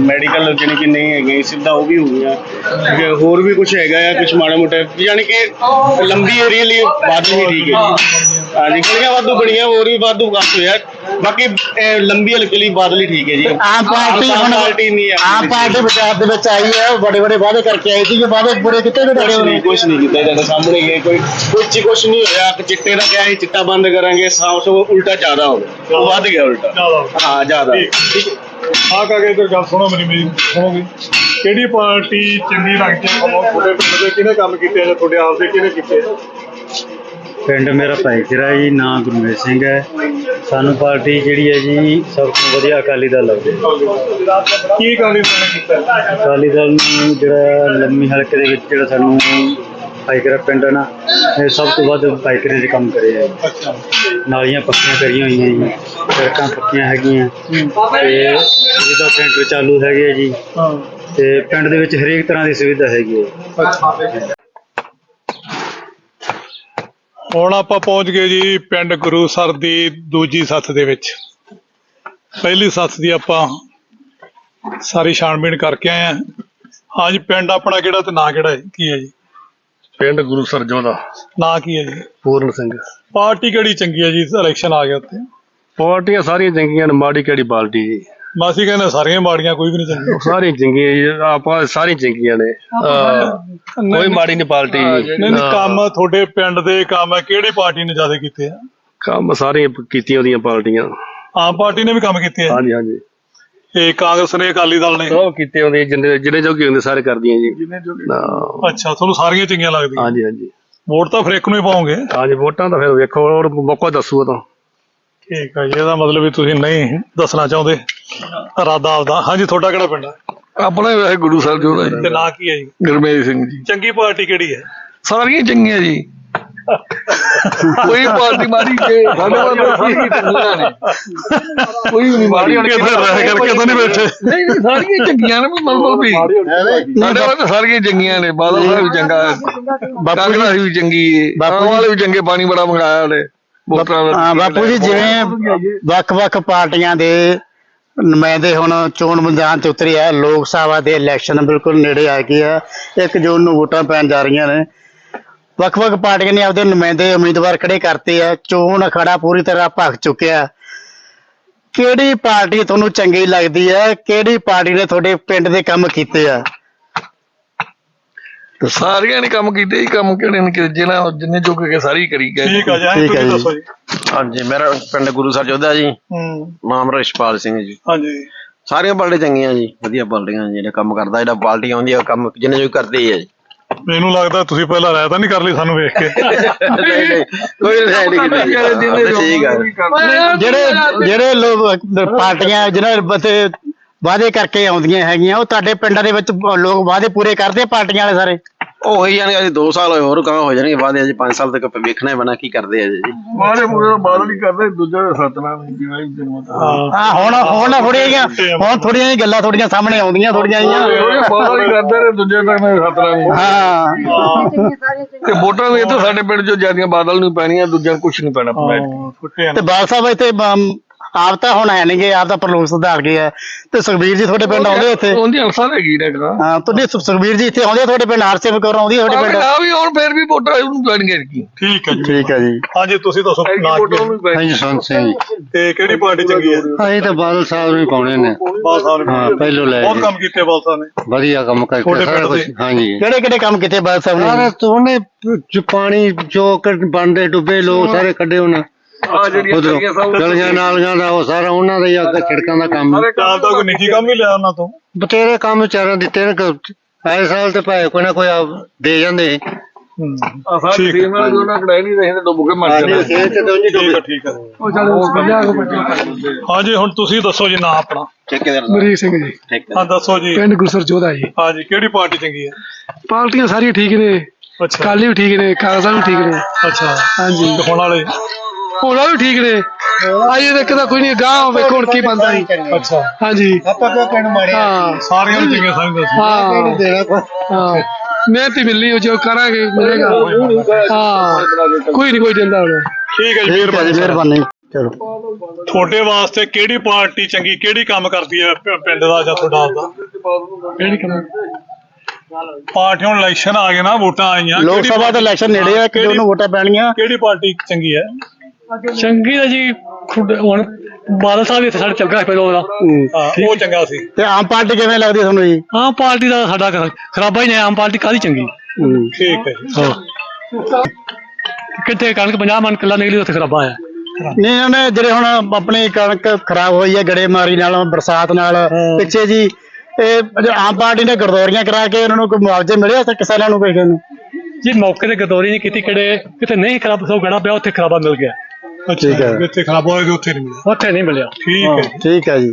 ਮੈਡੀਕਲ ਜਿਹੜੀ ਕਿ ਨਹੀਂ ਹੈਗੀਆਂ ਸਿੱਧਾ ਉਹ ਵੀ ਹੋ ਗਈਆਂ। ਹੋਰ ਵੀ ਕੁਝ ਹੈਗਾ ਆ ਕੁਝ ਮਾੜਾ ਮੋਟਾ? ਯਾਨੀ ਕਿ ਲੰਬੀ ਏਰੀਆ ਲਈ ਵੱਧ ਹੀ ਠੀਕ ਹੈ ਹਾਂਜੀ, ਗਲੀਆਂ ਵਾਧੂ ਬਣੀਆਂ, ਹੋਰ ਵੀ ਵਾਧੂ ਕੰਮ ਹੋਇਆ। ਬਾਕੀ ਇਹ ਲੰਬੀ ਹਲਕੇ ਲਈ ਬਾਦਲ ਹੀ ਠੀਕ ਹੈ ਜੀ। ਆਮ ਪਾਰਟੀ ਹੁਣ ਪਾਰਟੀ ਨਹੀਂ ਆਮ ਪਾਰਟੀ ਪੰਜਾਬ ਦੇ ਵਿੱਚ ਆਈ ਹੈ ਉਹ ਬੜੇ ਬੜੇ ਵਾਅਦੇ ਕਰਕੇ ਆਈ ਸੀ ਕਿ ਵਾਅਦੇ ਪੂਰੇ ਕੀਤੇ ਨੇ ਤੁਹਾਡੇ ਵੱਲੋਂ। ਕੁਝ ਨਹੀਂ ਕੀਤਾ ਤੁਹਾਡੇ ਸਾਹਮਣੇ ਹੀ ਹੈ ਕੋਈ ਕੁਝ ਕੁਝ ਨਹੀਂ ਹੋਇਆ। ਕਿ ਚਿੱਟੇ ਦਾ ਕਿਹਾ ਸੀ ਚਿੱਟਾ ਬੰਦ ਕਰਾਂਗੇ ਸਾਫ਼ ਸੋ ਉਲਟਾ ਜ਼ਿਆਦਾ ਹੋ ਗਿਆ। ਉਹ ਵੱਧ ਗਿਆ ਉਲਟਾ। ਹਾਂ ਜ਼ਿਆਦਾ। ਠੀਕ। ਆ ਕਾਕੇ ਇਧਰ ਗੱਲ ਸੁਣੋ ਮੇਰੀ ਮੇਰੀ ਸੁਣੋਗੇ? ਕਿਹੜੀ ਪਾਰਟੀ ਚੰਗੀ ਲੱਗਦੀ ਹੈ? ਤੁਹਾਡੇ ਪਿੰਡ ਦੇ ਕਿਹਨੇ ਕੰਮ ਕੀਤੇ ਜਾਂ ਤੁਹਾਡੇ ਆਪ ਦੇ ਕਿਹਨੇ ਕੀਤੇ? ਪਿੰਡ ਮੇਰਾ ਭਾਈਚਾਰਾ ਜੀ ਨਾਂ ਗੁਰਮੇਸ਼ ਸਿੰਘ ਹੈ। ਸਾਨੂੰ ਪਾਰਟੀ ਜਿਹੜੀ ਹੈ ਜੀ ਸਭ ਤੋਂ ਵਧੀਆ ਅਕਾਲੀ ਦਲ ਲੱਗਦੀ ਹੈ ਕੀ ਕਾਲੀ ਨੇ ਕੀਤਾ? ਅਕਾਲੀ ਦਲ ਨੂੰ ਜਿਹੜਾ ਲੰਮੀ ਹਲਕੇ ਦੇ ਵਿੱਚ ਜਿਹੜਾ ਸਾਨੂੰ ਭਾਈਚਾਰਾ ਪਿੰਡ ਹੈ ਨਾ ਇਹ ਸਭ ਤੋਂ ਵੱਧ ਭਾਈਚਾਰੇ ਦੇ ਕੰਮ ਕਰੇ ਹੈ। ਨਾਲੀਆਂ ਪੱਕੀਆਂ ਕਰੀਆਂ ਹੋਈਆਂ ਜੀ ਸੜਕਾਂ ਪੱਕੀਆਂ ਹੈਗੀਆਂ। ਤੇ ਸੁਵਿਧਾ ਸੈਂਟਰ ਚਾਲੂ ਹੈਗੇ ਜੀ। ਤੇ ਪਿੰਡ ਦੇ ਵਿੱਚ ਹਰੇਕ ਤਰ੍ਹਾਂ ਦੀ ਸੁਵਿਧਾ ਹੈਗੀ ਹੈ। ਹੁਣ ਆਪਾਂ ਪਹੁੰਚ ਗਏ ਜੀ ਪਿੰਡ ਗੁਰੂਸਰ ਦੀ ਦੂਜੀ ਸੱਥ ਦੇ ਵਿੱਚ। ਪਹਿਲੀ ਸੱਥ ਦੀ ਆਪਾਂ ਸਾਰੀ ਛਾਣਬੀਣ ਕਰਕੇ ਆਏ ਹਾਂ। ਹਾਂਜੀ ਪਿੰਡ ਆਪਣਾ ਕਿਹੜਾ ਤੇ ਨਾਂ ਕਿਹੜਾ ਹੈ? ਕੀ ਹੈ ਜੀ? ਪਿੰਡ ਗੁਰੂ ਸਰਜੋਂ ਦਾ। ਨਾਂ ਕੀ ਹੈ ਜੀ? ਪੂਰਨ ਸਿੰਘ। ਪਾਰਟੀ ਕਿਹੜੀ ਚੰਗੀ ਹੈ ਜੀ? ਇਲੈਕਸ਼ਨ ਆ ਗਿਆ ਉੱਤੇ ਪਾਰਟੀਆਂ ਸਾਰੀਆਂ ਚੰਗੀਆਂ ਨੇ ਮਾੜੀ ਕਿਹੜੀ ਪਾਰਟੀ ਜੀ? ਮਾਸੀ ਕਹਿੰਦੇ ਸਾਰੀਆਂ ਮਾੜੀਆਂ ਕੋਈ ਵੀ ਨਹੀਂ ਚੰਗੀ। ਸਾਰੀਆਂ ਚੰਗੀਆਂ ਜੀ ਆਪਾਂ ਸਾਰੀਆਂ ਚੰਗੀਆਂ ਨੇ। ਹਾਂ, ਕੋਈ ਮਾੜੀ ਨਹੀਂ ਪਾਰਟੀ ਜੀ। ਨਹੀਂ ਕੰਮ ਤੁਹਾਡੇ ਪਿੰਡ ਦੇ ਕੰਮ ਹੈ ਕਿਹੜੀ ਪਾਰਟੀ ਨੇ ਜ਼ਿਆਦਾ ਕੀਤੇ ਆ? ਕੰਮ ਸਾਰੀਆਂ ਕੀਤੀਆਂ ਉਹਦੀਆਂ ਪਾਰਟੀਆਂ ਆਮ ਪਾਰਟੀ ਨੇ ਵੀ ਕੰਮ ਕੀਤੇ ਆ? ਹਾਂਜੀ ਹਾਂਜੀ। ਇਹ ਕਾਂਗਰਸ ਨੇ ਅਕਾਲੀ ਦਲ ਨੇ? ਉਹ ਕੀਤੇ ਉਹਦੇ ਜਿੰਨੇ ਜਿਹੜੇ ਜੋਗੇ ਹੁੰਦੇ ਸਾਰੇ ਕਰਦੀਆਂ ਜੀ। ਹਾਂ, ਅੱਛਾ ਤੁਹਾਨੂੰ ਸਾਰੀਆਂ ਚੰਗੀਆਂ ਲੱਗਦੀਆਂ? ਹਾਂਜੀ ਹਾਂਜੀ। ਵੋਟ ਤਾਂ ਫਿਰ ਇੱਕ ਨੂੰ ਹੀ ਪਾਓਗੇ? ਹਾਂਜੀ ਵੋਟਾਂ ਤਾਂ ਫਿਰ ਵੇਖੋ ਹੋਰ ਮੌਕਾ ਦੱਸੂ ਤਾਂ। ਠੀਕ ਹੈ ਜੀ ਇਹਦਾ ਮਤਲਬ ਵੀ ਤੁਸੀਂ ਨਹੀਂ ਦੱਸਣਾ ਚਾਹੁੰਦੇ? ਇਰਾਦਾ ਆਪਦਾ। ਹਾਂਜੀ ਤੁਹਾਡਾ ਕਿਹੜਾ ਪਿੰਡ ਹੈ ਆਪਣਾ ਵੈਸੇ ਗੁਰੂ ਸਰਜੋਂ ਦਾ ਤੇ ਨਾਂ ਕੀ ਹੈ ਜੀ? ਗੁਰਮੇਜ ਸਿੰਘ ਜੀ। ਚੰਗੀ ਪਾਰਟੀ ਕਿਹੜੀ ਹੈ? ਸਾਰੀਆਂ ਚੰਗੀਆਂ ਜੀ। ਕੋਈ ਪਾਰਟੀ ਮਾਰੀ ਕੇ ਸਾਡੇ ਵੱਲ ਸਾਰੀਆਂ ਚੰਗੀਆਂ ਨੇ ਕੋਈ ਵੀ ਨਹੀਂ ਮਾਰੀ ਕਿੱਥੇ ਰਹਿ ਕਰਕੇ ਤਾਂ ਨਹੀਂ ਬੈਠੇ? ਨਹੀਂ ਨਹੀਂ ਸਾਰੀਆਂ ਚੰਗੀਆਂ ਨੇ ਮਤਲਬ ਵੀ। ਸਾਡੇ ਵੱਲ ਤਾਂ ਸਾਰੀਆਂ ਚੰਗੀਆਂ ਨੇ। ਬਾਦਲ ਸਾਹਿਬ ਵੀ ਚੰਗਾ। ਕਾਂਗਰਸ ਵੀ ਚੰਗੀ ਹੈ ਬਾਪੂ ਵਾਲੇ ਵੀ ਚੰਗੇ ਪਾਣੀ ਬੜਾ ਮੰਗਾਇਆ ਉਹਨੇ। ਵੋਟਰਾਂ ਦਾ ਹਾਂ ਬਾਪੂ ਜੀ ਜਿਵੇਂ ਵੱਖ-ਵੱਖ ਪਾਰਟੀਆਂ ਦੇ ਨੁਮਾਇੰਦੇ ਹੁਣ ਚੋਣ ਮੈਦਾਨ ਤੇ ਉਤਰੇ ਆ ਲੋਕ ਸਭਾ ਦੇ ਇਲੈਕਸ਼ਨ ਬਿਲਕੁਲ ਨੇੜੇ ਆ ਗਏ ਆ 1 ਜੂਨ ਨੂੰ ਵੋਟਾਂ ਪੈਣ ਜਾ ਰਹੀਆਂ ਨੇ। ਵੱਖ-ਵੱਖ ਪਾਰਟੀਆਂ ਨੇ ਆਪਦੇ ਨੁਮਾਇੰਦੇ ਉਮੀਦਵਾਰ ਖੜੇ ਕਰਤੇ ਆ ਚੋਣ ਅਖਾੜਾ ਪੂਰੀ ਤਰ੍ਹਾਂ ਭਖ ਚੁੱਕਿਆ। ਕਿਹੜੀ ਪਾਰਟੀ ਤੁਹਾਨੂੰ ਚੰਗੀ ਲੱਗਦੀ ਹੈ? ਕਿਹੜੀ ਪਾਰਟੀ ਨੇ ਤੁਹਾਡੇ ਪਿੰਡ ਦੇ ਕੰਮ ਕੀਤੇ ਆ? ਸਾਰੀਆਂ ਨੇ ਕੰਮ ਕੀਤੇ ਹੀ ਕੰਮ ਕਿਹੜੇ ਨੇ ਕਿ ਜਿਹਨਾਂ ਜਿੰਨੇ ਜੋਗੇ ਕੇ ਸਾਰੀ ਕਰੀ ਗਏ। ਠੀਕ ਹੈ ਜੀ ਹਾਂਜੀ, ਠੀਕ ਤੁਸੀਂ ਜੀ। ਦੱਸੋ ਜੀ। ਹਾਂਜੀ ਮੇਰਾ ਪਿੰਡ ਗੁਰੂ ਸਰ ਜੋਧਾ ਜੀ। ਹੂੰ। ਨਾਮ ਰਿਸ਼ਪਾਲ ਸਿੰਘ ਜੀ। ਹਾਂਜੀ। ਸਾਰੀਆਂ ਪਾਰਟੀਆਂ ਚੰਗੀਆਂ ਜੀ ਵਧੀਆ ਪਾਰਟੀਆਂ ਜਿਹੜਾ ਕੰਮ ਕਰਦਾ ਜਿਹੜਾ ਪਾਰਟੀ ਆਉਂਦੀ ਆ ਕੰਮ ਜਿੰਨੇ ਜੋ ਕਰਦੇ ਹੀ ਆ ਜੀ। ਮੈਨੂੰ ਲੱਗਦਾ ਤੁਸੀਂ ਪਹਿਲਾਂ ਰਾਇ ਤਾਂ ਨਹੀਂ ਕਰ ਲਈ ਸਾਨੂੰ ਵੇਖ ਕੇ। ਨਹੀਂ ਨਹੀਂ ਕੋਈ ਨਹੀਂ ਕੀਤੀ ਠੀਕ ਆ ਜਿਹੜੇ ਜਿਹੜੇ ਲੋਕ ਪਾਰਟੀਆਂ ਜਿਹਨਾਂ ਬਤੇ ਵਾਅਦੇ ਕਰਕੇ ਆਉਂਦੀਆਂ ਹੈਗੀਆਂ ਉਹ ਤੁਹਾਡੇ ਪਿੰਡਾਂ ਦੇ ਵਿੱਚ ਲੋਕ ਵਾਅਦੇ ਪੂਰੇ ਕਰਦੇ ਆ ਪਾਰਟੀਆਂ ਵਾਲੇ ਸਾਰੇ? ਉਹ ਹੋਈ ਜਾਣਗੇ ਅਜੇ 2 ਸਾਲ ਹੋਏ ਹੋਰ ਕਹਾਂ ਹੋ ਜਾਣਗੇ ਬਾਅਦ ਅਜੇ 5 ਸਾਲ ਤੱਕ ਵੇਖਣਾ ਹੀ ਬਣਾ ਕੀ ਕਰਦੇ ਆ ਜੀ। ਮਾਰੇ ਮੂਰੇ ਬਾਦਲ ਹੀ ਕਰਦੇ ਦੂਜਾ ਸਤਨਾਮ ਜਿਵੇਂ ਜਨਮ ਹਾਂ ਹੁਣ ਹੁਣ ਥੋੜੀਆਂ ਹੁਣ ਥੋੜੀਆਂ ਜਿਹੀਆਂ ਗੱਲਾਂ ਥੋੜੀਆਂ ਸਾਹਮਣੇ ਆਉਂਦੀਆਂ ਥੋੜੀਆਂ ਜਿਹੀਆਂ। ਬਾਦਲ ਹੀ ਕਰਦੇ ਨੇ ਦੂਜੇ ਤੱਕ ਨੇ ਸਤਨਾਮ ਹਾਂ। ਤੇ ਵੋਟਾਂ ਵੀ ਇੱਥੇ ਸਾਡੇ ਪਿੰਡ ਚੋਂ ਜਿਆਦੀਆਂ ਬਾਦਲ ਨੂੰ ਪੈਣੀਆਂ ਦੂਜਿਆਂ ਨੂੰ ਕੁਝ ਨਹੀਂ ਪੈਣਾ ਤੇ ਬਾਲ ਸਾਹਿਬ ਇੱਥੇ ਆਪ ਤਾਂ ਹੁਣ ਹੈ ਨਹੀਂਗੇ ਆਪ ਤਾਂ ਪ੍ਰਲੋਕ ਸੁਧਾਰ ਗਏ ਆ। ਤੇ ਸੁਖਬੀਰ ਜੀ ਤੁਹਾਡੇ ਪਿੰਡ ਆਉਂਦੇ ਇੱਥੇ ਉਹਦੀ ਅਨਸਰ ਹੈਗੀ ਕਾ ਹਾਂ ਤੁਸੀਂ ਸੁ- ਸੁਖਬੀਰ ਜੀ ਇੱਥੇ ਆਉਂਦੇ ਆ ਤੁਹਾਡੇ ਪਿੰਡ ਹਰਸਿਮ ਕੌਰ ਆਉਂਦੀ ਆ ਤੁਹਾਡੇ ਪਿੰਡ? ਆ ਵੀ ਹੁਣ ਫੇਰ ਵੀ ਵੋਟਾਂ ਉਹਨੂੰ ਪੈਣਗੀਆਂ ਕੀ। ਠੀਕ ਹੈ ਜੀ। ਠੀਕ ਹੈ ਜੀ। ਹਾਂਜੀ ਤੁਸੀਂ ਦੱਸੋ ਨਾਂ ਵੋਟਾਂ ਕੀ ਉਹਨੂੰ ਪੈਣਗੀਆਂ ਹਾਂਜੀ ਸੰਤ ਸਿੰਘ ਤੇ ਕਿਹੜੀ ਪਾਰਟੀ ਚੰਗੀ ਹੈ? ਅਸੀਂ ਤਾਂ ਬਾਦਲ ਸਾਹਿਬ ਨੂੰ ਹੀ ਪਾਉਣੇ ਨੇ। ਬਾਲ ਸਾਹਿਬ ਨੇ ਹਾਂ ਪਹਿਲੋਂ ਲੈ ਬਹੁਤ ਕੰਮ ਕੀਤੇ ਬਾਲ ਸਾਹਿਬ ਨੇ। ਵਧੀਆ ਕੰਮ ਕਰਕੇ ਤੁਹਾਡੇ ਸਾਰਾ ਪਿੰਡ ਕੁਝ ਦੇ? ਹਾਂਜੀ। ਕਿਹੜੇ ਕਿਹੜੇ ਕੰਮ ਕੀਤੇ ਬਾਲ ਸਾਹਿਬ ਸਾਰਾ ਨੇ ਤੋਨੇ ਚ ਪਾਣੀ ਜੋ ਕ- ਬਣਦੇ ਡੁੱਬੇ ਲੋਕ ਸਾਰੇ ਕੱਢੇ ਉਹਨਾਂ। ਆ ਜਿਹੜੀਆਂ ਉਧਰੋਂ ਚੰਗੀਆਂ ਸਭ ਗਲੀਆਂ ਨਾਲੀਆਂ ਦਾ। ਉਹ ਸਾਰਾ ਉਹਨਾਂ ਦਾ ਹੀ ਅੱਗੇ ਛਿੜਕਾਂ ਦਾ ਕੰਮ। ਆਪ ਦਾ ਕੋਈ ਨਿੱਜੀ ਕੰਮ ਵੀ ਲਿਆ ਉਹਨਾਂ ਤੋਂ। ਬਤੇਰੇ ਕੰਮ ਵਿਚਾਰਾਂ ਦਿੱਤੇ ਨੇ ਕ- ਐ ਸਾਲ ਤੇ ਭਾਵੇਂ ਕੋਈ ਨਾ ਕੋਈ ਆਪ ਦੇ ਜਾਂਦੇ ਆ ਸਾਰੇ ਠੀਕ ਹੈ। ਟੀਮ ਵਾਲੇ ਉਹਨਾਂ ਕੜਾਈ ਨਹੀਂ ਰਹੇ ਡੁੱਬ ਕੇ ਮਰ ਜਾਣਾ ਠੀਕ ਹੈ ਠੀਕ ਹੈ ਹਾਂਜੀ ਹੁਣ ਤੁਸੀਂ ਦੱਸੋ ਜੀ ਨਾਂ ਆਪਣਾ। ਮਰੀਕ ਸਿੰਘ ਜੀ। ਹਾਂ ਦੱਸੋ ਜੀ। ਪਿੰਡ ਗੁਰਸਰ ਜੋਧਾ ਜੀ। ਹਾਂਜੀ ਕਿਹੜੀ ਪਾਰਟੀ ਚੰਗੀ ਹੈ ਪਾਰਟੀਆਂ ਸਾਰੀਆਂ ਠੀਕ ਨੇ। ਅੱਛਾ। ਕਾਲੀ ਵੀ ਠੀਕ ਨੇ ਕਾਂਗਰਸ ਵੀ ਠੀਕ ਨੇ। ਅੱਛਾ। ਹਾਂਜੀ। ਤੇ ਹੁਣ ਵਾਲੇ? ਹੋਣਾ ਵੀ ਠੀਕ ਨੇ। ਆਈਏ ਤਾਂ ਕਿਦਾ ਕੋਈ ਨਹੀਂ ਗਾਂ ਵੇਖੋ ਹੁਣ ਕੀ ਬੰਦਾ ਜੀ। ਅੱਛਾ। ਹਾਂਜੀ। ਆਪਾਂ ਕਿਉਂ ਕਹਿਣ ਮਾਰੇ ਹਾਂ। ਸਾਰੀਆਂ ਨੂੰ ਚੰਗੀਆਂ ਸਮਝਦੇ ਸੀ। ਹਾਂ। ਦੇਣਾ ਕੋ ਹਾਂ। ਮਿਹਨਤ ਹੀ ਮਿਲਣੀ ਉਹ ਜੋ ਕਰਾਂਗੇ ਮਿਲੇਗਾ। ਹਾਂ ਕੋਈ ਨਹੀਂ। ਕੋਈ ਦਿੰਦਾ ਹੁਣ। ਠੀਕ ਹੈ ਜੀ ਹੈ ਮਿਹਰਬਾਨੀ। ਚਲੋ। ਤੁਹਾਡੇ ਵਾਸਤੇ ਕਿਹੜੀ ਪਾਰਟੀ ਚੰਗੀ ਕਿਹੜੀ ਕੰਮ ਕਰਦੀ ਹੈ ਪਿੰਡ ਦਾ ਜਾਂ ਤੁਹਾਡਾ ਆਪਦਾ? ਕਿਹੜੀ ਕੰਮ? ਪਾਰਟੀ ਹੁਣ ਇਲੈਕਸ਼ਨ ਆ ਗਏ ਨਾ ਵੋਟਾਂ ਆਈਆਂ। ਲੋਕ ਕਿਹੜੀ ਸਭਾ ਦੇ ਇਲੈਕਸ਼ਨ ਨੇੜੇ ਆ ਕਿ ਉਹਨੂੰ ਵੋਟਾਂ ਪੈਣੀਆਂ ਕਿਹੜੀ ਪਾਰਟੀ ਚੰਗੀ ਹੈ? ਚੰਗੀ ਦਾ ਜੀ ਖੁੱਡ- ਹੁਣ ਬਾਦਲ ਸਾਹਿਬ ਇੱਥੇ ਸਾਡੇ ਪਹਿਲਾਂ ਉਹਦਾ। ਹਾਂ, ਉਹ ਚੰਗਾ ਸੀ। ਤੇ ਆਮ ਪਾਰਟੀ ਕਿਵੇਂ ਲੱਗਦੀ ਤੁਹਾਨੂੰ ਜੀ? ਆਮ ਪਾਰਟੀ ਦਾ ਸਾਡਾ ਖਰਾਬਾ ਹੀ ਨੇ ਆਮ ਪਾਰਟੀ ਕਾਹਦੀ ਚੰਗੀ? ਠੀਕ ਹੈ ਜੀ। ਹਾਂ। ਕਿੱਥੇ ਕਣਕ 50 ਮਣ ਕਿੱਲਾ ਨਿਕਲੀ ਉੱਥੇ ਖਰਾਬਾ ਆ ਨਹੀਂ ਉਹਨੇ ਜਿਹੜੇ ਹੁਣ ਆਪਣੀ ਕਣਕ ਖਰਾਬ ਹੋਈ ਹੈ ਗੜੇਮਾਰੀ ਨਾਲ ਬਰਸਾਤ ਨਾਲ ਪਿੱਛੇ ਜੀ ਇਹ ਜੋ ਆਮ ਪਾਰਟੀ ਨੇ ਗਰਦੌਰੀਆਂ ਕਰਾ ਕੇ ਉਹਨਾਂ ਨੂੰ ਕੋਈ ਮੁਆਵਜ਼ੇ ਮਿਲਿਆ ਤੇ ਕਿਸਾਨਾਂ ਨੂੰ ਕਿਸੇ ਨੂੰ? ਜੀ ਮੌਕੇ ਤੇ ਗਦੋਰੀ ਨਹੀਂ ਕੀਤੀ ਕਿਹੜੇ ਕਿਤੇ ਨਹੀਂ ਖਰਾਬ ਸੋ ਗੜਾ ਪਿਆ ਉੱਥੇ ਖਰਾਬਾ ਮਿਲ ਗਿਆ। ਅੱਛਾ ਠੀਕ ਹੈ। ਜਿੱਥੇ ਖਰਾਬ ਹੋਏਗਾ ਉੱਥੇ ਨਹੀਂ ਮਿਲਿਆ। ਉੱਥੇ ਨਹੀਂ ਮਿਲਿਆ। ਠੀਕ ਹੈ ਠੀਕ ਹੈ ਜੀ।